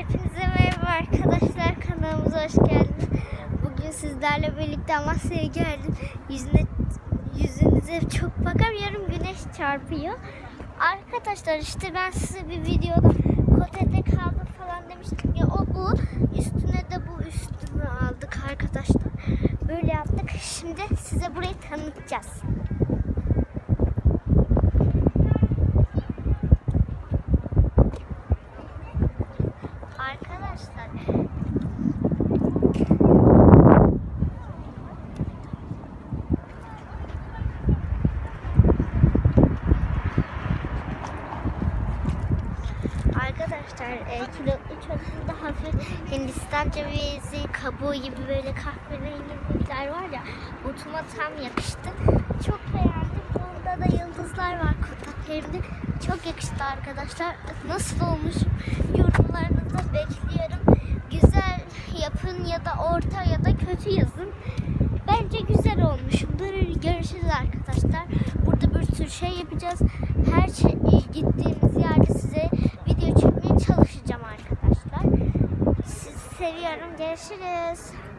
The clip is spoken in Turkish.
Hepinize merhaba arkadaşlar kanalımıza hoş geldiniz. Bugün sizlerle birlikte Amasya'ya geldim. Yüzüne, yüzünüze çok bakamıyorum güneş çarpıyor. Arkadaşlar işte ben size bir videoda kotede kaldım falan demiştim ya o bu. Üstüne de bu üstünü aldık arkadaşlar. Böyle yaptık. Şimdi size burayı tanıtacağız. Arkadaşlar Arkadaşlar e, kilotlu çorabında hafif Hindistan cevizi kabuğu gibi böyle kahverengililer var ya botuma tam yakıştı. Çok beğendim. Burada da yıldızlar var kontaklerimde. Çok yakıştı arkadaşlar. Nasıl olmuş da orta ya da kötü yazın. Bence güzel olmuşumdur. Görüşürüz arkadaşlar. Burada bir sürü şey yapacağız. Her şey gittiğimiz yerde size video çekmeye çalışacağım arkadaşlar. Sizi seviyorum. Görüşürüz.